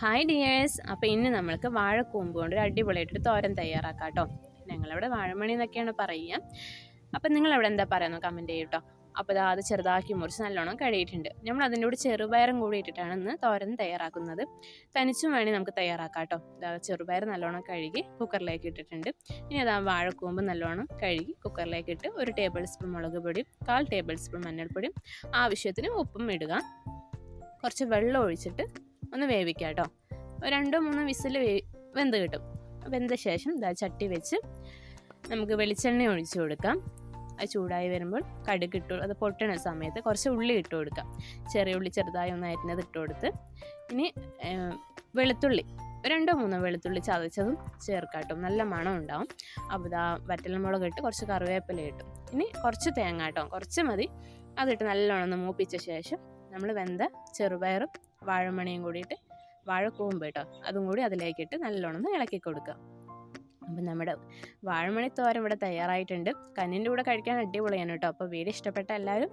Hi dears അപ്പോൾ ഇന്ന് നമ്മൾക്ക് വാഴക്കൂമ്പ് കൊണ്ട് ഒരു അടിപൊളിയായിട്ടൊരു തോരൻ തയ്യാറാക്കാം കേട്ടോ ഞങ്ങളവിടെ വാഴമണി എന്നൊക്കെയാണ് പറയുക. അപ്പം നിങ്ങളവിടെ എന്താ പറയുന്നത്? കമന്റ് ചെയ്യും കേട്ടോ അപ്പോൾ അത് ചെറുതാക്കി മുറിച്ച് നല്ലോണം കഴിയിട്ടുണ്ട് നമ്മൾ അതിന്റെ കൂടെ ചെറുപയറും കൂടി ഇട്ടിട്ടാണ് ഇന്ന് തോരൻ തയ്യാറാക്കുന്നത്. തനിച്ചും വേണേൽ നമുക്ക് തയ്യാറാക്കാം കേട്ടോ ചെറുപയർ നല്ലോണം കഴുകി കുക്കറിലേക്ക് ഇട്ടിട്ടുണ്ട്. ഇനി അതാ വാഴക്കൂമ്പ് നല്ലോണം കഴുകി കുക്കറിലേക്ക് ഇട്ട് ഒരു ടേബിൾ സ്പൂൺ മുളക് പൊടിയും കാൽ ടേബിൾ സ്പൂൺ മഞ്ഞൾപ്പൊടിയും ആവശ്യത്തിന് ഉപ്പും ഇടുക. കുറച്ച് വെള്ളം ഒഴിച്ചിട്ട് ഒന്ന് വേവിക്കുക കേട്ടോ. രണ്ടോ മൂന്നോ വിസിൽ വേ വെന്ത് കിട്ടും. വെന്ത ശേഷം ഇതാ ചട്ടി വെച്ച് നമുക്ക് വെളിച്ചെണ്ണ ഒഴിച്ചു കൊടുക്കാം. അത് ചൂടായി വരുമ്പോൾ കടുക് ഇട്ടു അത് പൊട്ടണ സമയത്ത് കുറച്ച് ഉള്ളി ഇട്ട് കൊടുക്കാം. ചെറിയ ഉള്ളി ചെറുതായി ഒന്ന് അരിഞ്ഞത് ഇട്ട് കൊടുത്ത്. ഇനി വെളുത്തുള്ളി. രണ്ടോ മൂന്നോ വെളുത്തുള്ളി ചതച്ചതും ചേർക്കാട്ടും നല്ല മണം ഉണ്ടാവും. അപ്പോൾ ഇതാ വറ്റൽമുളക് ഇട്ട് കുറച്ച് കറിവേപ്പില ഇട്ടു. ഇനി കുറച്ച് തേങ്ങാട്ടോ കുറച്ച് മതി. അതിട്ട് നല്ലോണം ഒന്ന് മൂപ്പിച്ച ശേഷം നമ്മൾ വെന്ത ചെറുപയറും വാഴമണിയും കൂടിയിട്ട് വാഴക്കൂമ്പ് കേട്ടോ അതും കൂടി അതിലേക്കിട്ട് നല്ലോണം ഇളക്കി കൊടുക്കുക. അപ്പം നമ്മുടെ വാഴമണി തോരൻ ഇവിടെ തയ്യാറായിട്ടുണ്ട്. കന്നിന്റെ കൂടെ കഴിക്കാൻ അടിപൊളിയാണ് കേട്ടോ അപ്പോൾ വീഡിയോ ഇഷ്ടപ്പെട്ട എല്ലാവരും